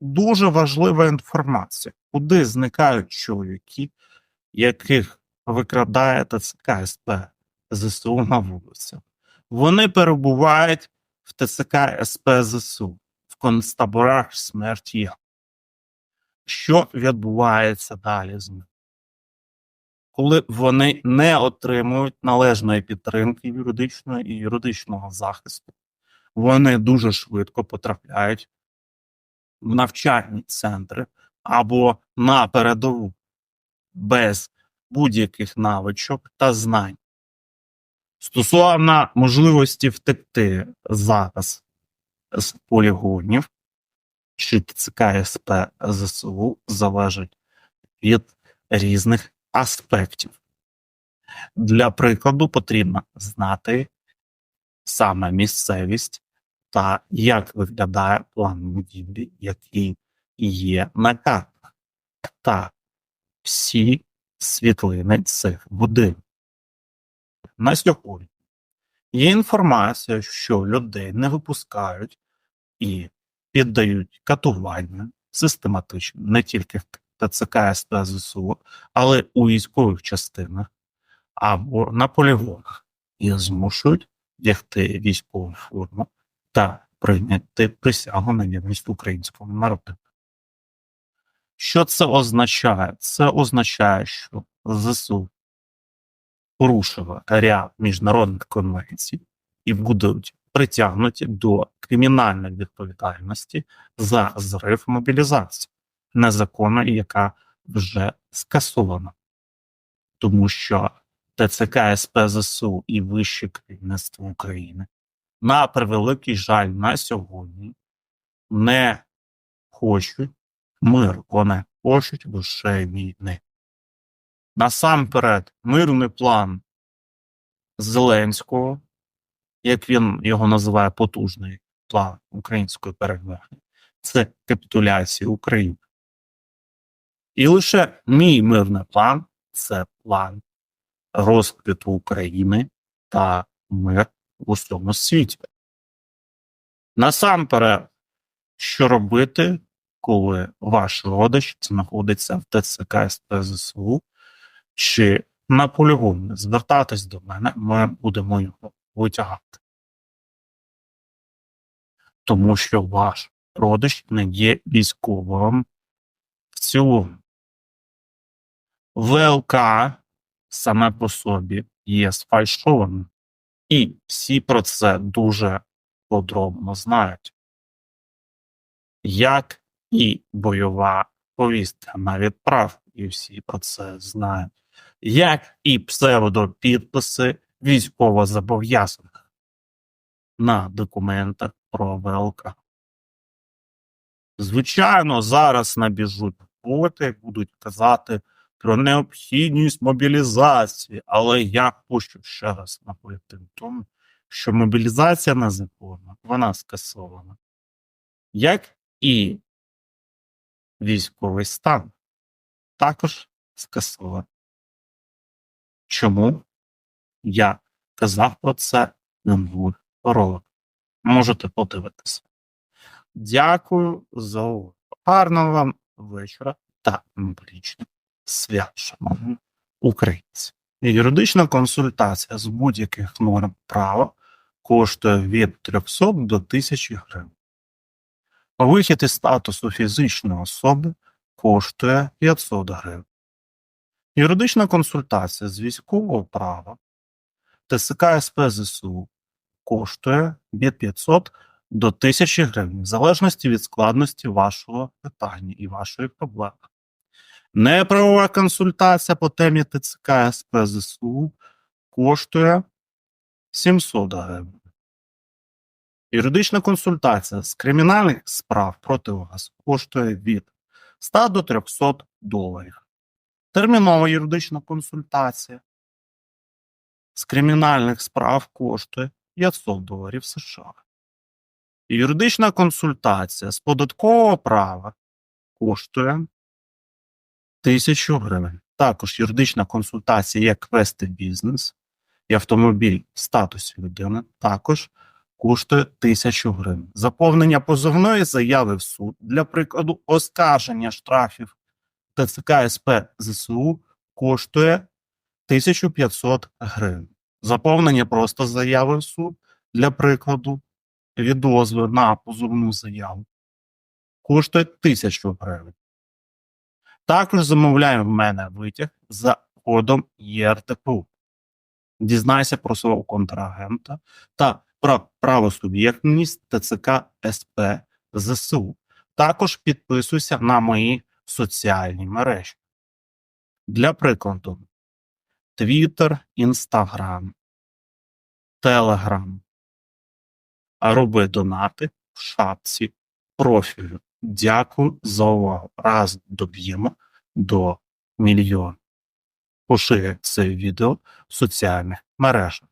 дуже важлива інформація, куди зникають чоловіки, яких викрадає ТЦК СП ЗСУ на вулицях. Вони перебувають в ТЦК СП ЗСУ, в концтаборах смерті. Що відбувається далі з ними? Коли вони не отримують належної підтримки юридичної і юридичного захисту, вони дуже швидко потрапляють в навчальні центри або на передову без будь-яких навичок та знань. Стосовно можливості втекти зараз з полігонів чи ТЦК СП ЗСУ залежить від різних аспектів. Для прикладу потрібно знати саме місцевість та як виглядає план будівлі, який є на картах, та всі світлини цих будинків. На сьогодні є інформація, що людей не випускають і піддають катування систематично не тільки в ТЦК СП ЗСУ, але у військових частинах або на полігонах і змушують вдягти військову форму та прийняти присягу на вірність українському народу. Що це означає? Це означає, що ЗСУ порушила ряд міжнародних конвенцій і будуть притягнуті до кримінальної відповідальності за зрив мобілізації, незаконної, яка вже скасована. Тому що ТЦК СП ЗСУ і вище керівництво України на превеликий жаль на сьогодні не хочуть миру, вони хочуть лише війни. Насамперед, мирний план Зеленського, як він його називає потужний план української перемоги, це капітуляція України. І лише мій мирний план це план розквіту України та мир в усьому світі. Насамперед, що робити, коли ваш родич знаходиться в ТЦК СП ЗСУ чи на полігоні, звертатись до мене, ми будемо його витягати. Тому що ваш родич не є військовим в цілому. ВЛК саме по собі є сфальшованим. І всі про це дуже подробно знають. Як і бойова повістка на відправку, і всі про це знають, як і псевдопідписи військовозобов'язаних на документах про ВЛК. Звичайно, зараз набіжуть боти, будуть казати про необхідність мобілізації, але я хочу ще раз наполягти в тому, що мобілізація незаконна, вона скасована. Як і військовий стан також скасований. Чому я казав про це на нових роликах? Можете подивитися. Дякую за увагу. Гарного вам вечора та новорічних свят, шановні. Юридична консультація з будь-яких норм права коштує від 300 до 1000 гривень. Вихід із статусу фізичної особи коштує 500 гривень. Юридична консультація з військового права ТСК СП ЗСУ коштує від 500 до 1000 гривень, в залежності від складності вашого питання і вашої проблеми. Неправова консультація по темі ТЦК СП ЗСУ коштує 700 гривень. Юридична консультація з кримінальних справ проти вас коштує від 100 до 300 доларів. Термінова юридична консультація з кримінальних справ коштує 500 доларів США. Юридична консультація з податкового права коштує 1000 гривень. Також юридична консультація, як вести бізнес і автомобіль в статусі людини, також коштує 1000 гривень. Заповнення позовної заяви в суд для прикладу оскарження штрафів ТЦК СП ЗСУ коштує 1500 гривень. Заповнення просто заяви в суд для прикладу відозви на позовну заяву коштує 1000 гривень. Також замовляємо в мене витяг за кодом ЄРТПУ. Дізнайся про свого контрагента та про правосуб'єктність ТЦК СП ЗСУ. Також підписуйся на мої соціальні мережі. Для прикладу: Twitter, Instagram, Telegram. А роби донати в шапці профілю. Дякую за увагу. Раз доб'ємо до мільйона. Поширюй це відео в соціальних мережах.